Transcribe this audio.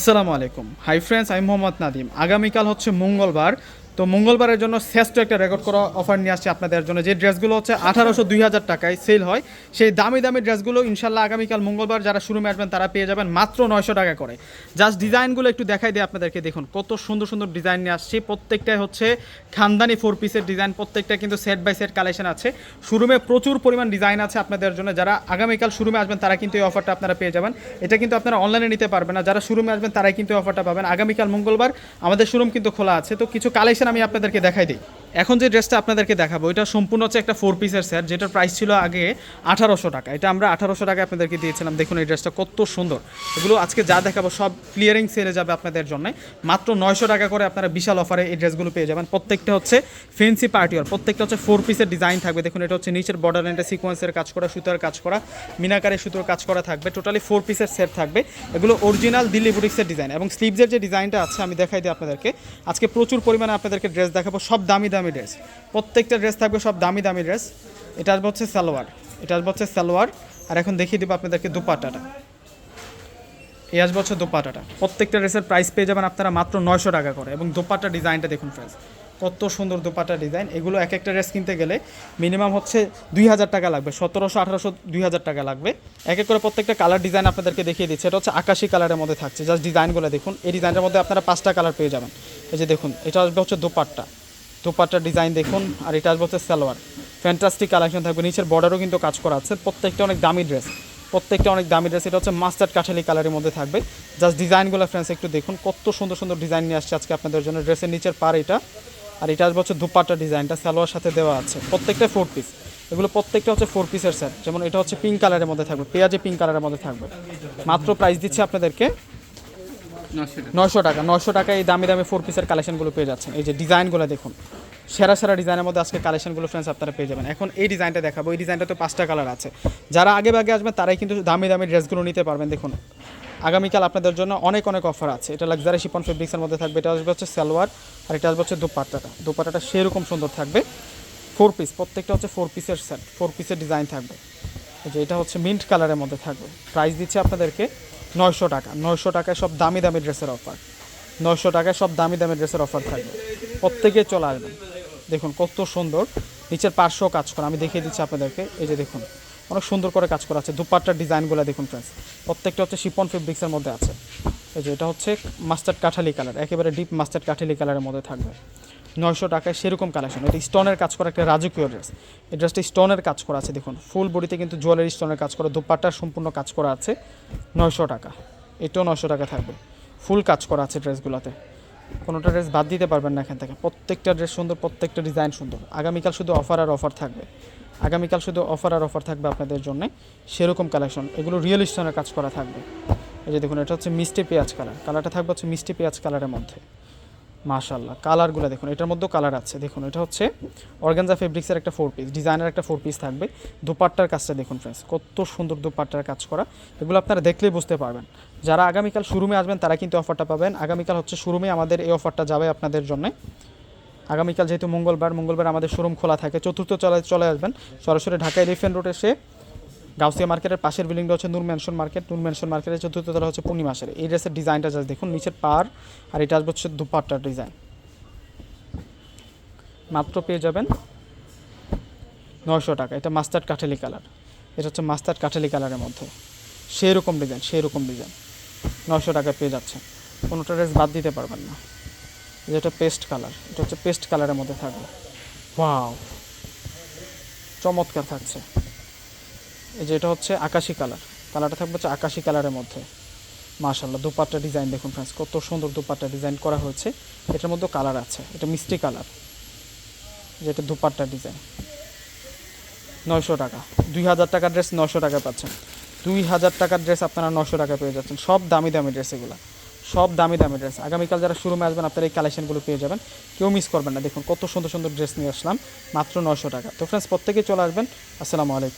আসসালামু আলাইকুম। Hi friends আমি মোহাম্মদ নাদিম আগামীকাল হচ্ছে মঙ্গলবার। তো মঙ্গলবারের জন্য শ্রেষ্ঠ একটা রেকর্ড করা অফার নিয়ে আসছি আপনাদের জন্য। যে ড্রেসগুলো হচ্ছে আঠারোশো দুই হাজার টাকায় সেল হয়, সেই দামি দামি ড্রেসগুলো ইনশাল্লাহ আগামীকাল মঙ্গলবার যারা শুরুমে আসবেন তারা পেয়ে যাবেন মাত্র নয়শো টাকা করে। জাস্ট ডিজাইনগুলো একটু দেখাই দিই আপনাদেরকে, দেখুন কত সুন্দর সুন্দর ডিজাইন নিয়ে আসছি। প্রত্যেকটাই হচ্ছে খানদানি ফোর পিসের ডিজাইন প্রত্যেকটা কিন্তু সেট বাই সেট কালেকশন আছে। শোরুমে প্রচুর পরিমাণ ডিজাইন আছে আপনাদের জন্য। যারা আগামীকাল শোরুমে আসবেন তারা কিন্তু এই অফারটা আপনারা পেয়ে যাবেন। এটা কিন্তু আপনারা অনলাইনে নিতে পারবেন না। যারা শোরুমে আসবেন তারাই কিন্তু অফারটা পাবেন। আগামীকাল মঙ্গলবার আমাদের শোরুম কিন্তু খোলা আছে। তো কিছু কালেকশন আমি আপনাদেরকে দেখাই দিই। এখন যে ড্রেসটা আপনাদেরকে দেখাবো, এটা সম্পূর্ণ হচ্ছে একটা ফোর পিসের সেট যেটার প্রাইস ছিল আগে আঠারোশো টাকা। এটা আমরা আঠারোশো টাকা আপনাদেরকে দিয়েছিলাম। দেখুন এই ড্রেসটা কত সুন্দর। এগুলো আজকে যা দেখাবো সব ক্লিয়ারিং সেলে যাবে আপনাদের জন্য। মাত্র নয়শো টাকা করে আপনারা বিশাল অফারে এই ড্রেসগুলো পেয়ে যাবেন। প্রত্যেকটা হচ্ছে ফেন্সি পার্টিওর প্রত্যেকটা হচ্ছে ফোর পিসের ডিজাইন থাকবে। দেখুন, এটা হচ্ছে নিচের বর্ডার লাইনটা সিকোয়েন্সের কাজ করা, সুতার কাজ করা মিনাকারে সুতোর কাজ করা থাকবে। টোটালি ফোর পিসের সেট থাকবে। এগুলো অরিজিনাল দিল্লি বুটিক্সের ডিজাইন এবং স্লিভসের যে ডিজাইনটা আছে, আমি দেখাই দিই আপনাদেরকে। আজকে প্রচুর পরিমাণে আপনাদেরকে ড্রেস দেখাবো। সব দামি দামি ড্রেস। প্রত্যেকটা ড্রেস থাকবে সব দামি দামি ড্রেস। এটা আসবে হচ্ছে সালোয়ার। এটা আসবে হচ্ছে সালোয়ার। আর এখন দেখিয়ে দেবো আপনাদেরকে দুপাট্টাটা এই আসবে হচ্ছে দোপাটাটা। প্রত্যেকটা ড্রেসের প্রাইস পেয়ে যাবেন আপনারা মাত্র নয়শো টাকা করে। এবং দোপাট্টা ডিজাইনটা দেখুন ফ্রেন্ডস কত সুন্দর দোপাট্টা ডিজাইন। এগুলো এক একটা ড্রেস কিনতে গেলে মিনিমাম হচ্ছে দুই হাজার টাকা লাগবে। সতেরোশো, আঠারোশো, দুই হাজার টাকা লাগবে। এক এক করে প্রত্যেকটা কালার ডিজাইন আপনাদেরকে দেখিয়ে দিচ্ছে। এটা হচ্ছে আকাশি কালারের মধ্যে থাকছে। জাস্ট ডিজাইনগুলো দেখুন। এই ডিজাইনের মধ্যে আপনারা পাঁচটা কালার পেয়ে যাবেন। এই যে দেখুন, এটা আসবে হচ্ছে দোপাট্টা। দোপাট্টার ডিজাইন দেখুন, আর এটা আসবে হচ্ছে সালোয়ার। ফ্যান্টাস্টিক কালেকশন থাকবে। নিচের বর্ডারও কিন্তু কাজ করা আছে। প্রত্যেকটা অনেক দামি ড্রেস প্রত্যেকটা অনেক দামি ড্রেস এটা হচ্ছে মাস্টার্ড কাঠালি কালারের মধ্যে থাকবে। জাস্ট ডিজাইনগুলো ফ্রেন্ডস একটু দেখুন। কত সুন্দর সুন্দর ডিজাইন নিয়ে আসছে আজকে আপনাদের জন্য। ড্রেসের নিচের পার এটা। আর এটা আসবে হচ্ছে দুপাট্টা ডিজাইনটা সালোয়ার সাথে দেওয়া আছে। প্রত্যেকটা ফোর পিস এগুলো প্রত্যেকটা হচ্ছে ফোর পিসের সেট যেমন এটা হচ্ছে পিঙ্ক কালারের মধ্যে থাকবে। পেঁয়াজে পিঙ্ক কালারের মধ্যে থাকবে। মাত্র প্রাইস দিচ্ছে আপনাদেরকে নয়শো টাকা। নয়শো টাকা এই দামি দামি ফোর পিসের কালেকশনগুলো পেয়ে যাচ্ছেন। এই যে ডিজাইনগুলো দেখুন, সেরা সেরা ডিজাইনের মধ্যে আজকে কালেকশনগুলো ফ্রেন্ডস আপনারা পেয়ে যাবেন। এখন এই ডিজাইনটা দেখাবো, এই ডিজাইনটা তো পাঁচটা কালার আছে। যারা আগে ভাগে আসবেন, তারাই কিন্তু দামি দামি ড্রেসগুলো নিতে পারবেন। দেখুন, আগামীকাল আপনাদের জন্য অনেক অনেক অফার আছে। এটা লাক্সারি শিপন ফেব্রিক্সের মধ্যে থাকবে, এটা আসবে হচ্ছে সালোয়ার আর এটা আসবে হচ্ছে দুপাট্টাটা। দুপাট্টাটা সেরকম সুন্দর থাকবে। ফোর পিস প্রত্যেকটা হচ্ছে ফোর পিসের সেট ফোর পিসের ডিজাইন থাকবে। যে এটা হচ্ছে মিন্ট কালারের মধ্যে থাকবে। প্রাইস দিচ্ছে আপনাদেরকে নয়শো টাকা, নয়শো টাকায় সব দামি দামি ড্রেসের অফার নয়শো টাকায় সব দামি দামি ড্রেসের অফার থাকবে। প্রত্যেকে চলে আসবেন। দেখুন কত সুন্দর। নিচের পার্শ্ব কাজ করা। আমি দেখিয়ে দিচ্ছি আপনাদেরকে। এই যে দেখুন, অনেক সুন্দর করে কাজ করা আছে। দুপাট্টার ডিজাইনগুলো দেখুন ফ্রেন্ডস প্রত্যেকটা হচ্ছে শিপন ফেব্রিক্সের মধ্যে আছে। এই যে এটা হচ্ছে মাস্টার্ড কাঠালি কালার একেবারে ডিপ মাস্টার্ড কাঠালি কালারের মধ্যে থাকবে। নয়শো টাকায় সেরকম কালেকশন এটা স্টোনের কাজ করা একটা রাজকীয় ড্রেস এই ড্রেসটা স্টোনের কাজ করা আছে, দেখুন। ফুল বডিতে কিন্তু জুয়েলারি স্টোনের কাজ করা দুপাট্টার সম্পূর্ণ কাজ করা আছে, নয়শো টাকা। এটাও নয়শো টাকা থাকবে। ফুল কাজ করা আছে ড্রেসগুলোতে কোনোটা ড্রেস বাদ দিতে পারবেন না এখান থেকে। প্রত্যেকটা ড্রেস সুন্দর, প্রত্যেকটা ডিজাইন সুন্দর। আগামীকাল শুধু অফার আর অফার থাকবে। আগামীকাল শুধু অফার আর অফার থাকবে আপনাদের জন্য। সেরকম কালেকশন এগুলো রিয়েল স্টোনের কাজ করা থাকবে। এই যে দেখুন, এটা হচ্ছে মিষ্টি পেঁয়াজ কালার কালারটা থাকবে হচ্ছে মিষ্টি পেঁয়াজ কালারের মধ্যে। মাশাল্লাহ কালারগুলো দেখুন, এটার মধ্যেও কালার আছে। দেখুন, এটা হচ্ছে অর্গানজা ফেব্রিক্সের একটা ফোর পিস ডিজাইনের একটা ফোর পিস থাকবে। দুপাট্টার কাজটা দেখুন ফ্রেন্ডস কত সুন্দর দুপাট্টার কাজ করা। এগুলো আপনারা দেখলেই বুঝতে পারবেন। যারা আগামীকাল শোরুমে আসবেন, তারা কিন্তু অফারটা পাবেন। আগামীকাল হচ্ছে শোরুমে আমাদের এই অফারটা যাবে আপনাদের জন্য। আগামীকাল যেহেতু মঙ্গলবার মঙ্গলবার আমাদের শোরুম খোলা থাকে, চতুর্থ চলে চলে আসবেন। সরাসরি ঢাকা এলিফেন্ট রোড এসে গাউসিয়া মার্কেটের পাশের বিল্ডিংটা হচ্ছে Noor mansion market. Noor mansion মার্কেটের চতুর্থ তলা হচ্ছে পূর্ণিমাসের এই ড্রেসের ডিজাইনটা জাস্ট দেখুন, নিচের পার, আর এটা আসবে হচ্ছে দুপাট্টার ডিজাইন। মাত্র পেয়ে যাবেন নয়শো টাকা। এটা মাস্টার্ড কাঠালি কালার। এটা হচ্ছে মাস্টার্ড কাঠালি কালারের মধ্যে। সেই রকম ডিজাইন সেই রকম ডিজাইন। নয়শো টাকায় পেয়ে যাচ্ছে কোনোটা ড্রেস বাদ দিতে পারবেন না। যেটা পেস্ট কালার। এটা হচ্ছে পেস্ট কালারের মধ্যে থাকবে। ওয়াও! চমৎকার থাকছে। এই যে এটা হচ্ছে আকাশি কালার। কালারটা থাকবে হচ্ছে আকাশি কালারের মধ্যে। মাশাল্লাহ দুপাট্টা ডিজাইন দেখুন ফ্রেন্ডস কত সুন্দর দুপাট্টা ডিজাইন করা হয়েছে। এটার মধ্যে কালার আছে, এটা মিষ্টি কালার। যেটা দুপাট্টা ডিজাইন। নয়শো টাকা। দুই হাজার টাকার ড্রেস নশো টাকা পাচ্ছেন। দুই হাজার টাকার ড্রেস আপনারা নশো টাকা পেয়ে যাচ্ছেন। সব দামি দামি ড্রেস এগুলো। সব দামি দামি ড্রেস আগামীকাল যারা শুরুমে আসবেন, আপনারা এই কালেকশনগুলো পেয়ে যাবেন। কেউ মিস করবেন না। দেখুন, কত সুন্দর সুন্দর ড্রেস নিয়ে আসলাম, মাত্র নশো টাকা। তো ফ্রেন্ডস প্রত্যেকেই চলে আসবেন। আসসালামু আলাইকুম।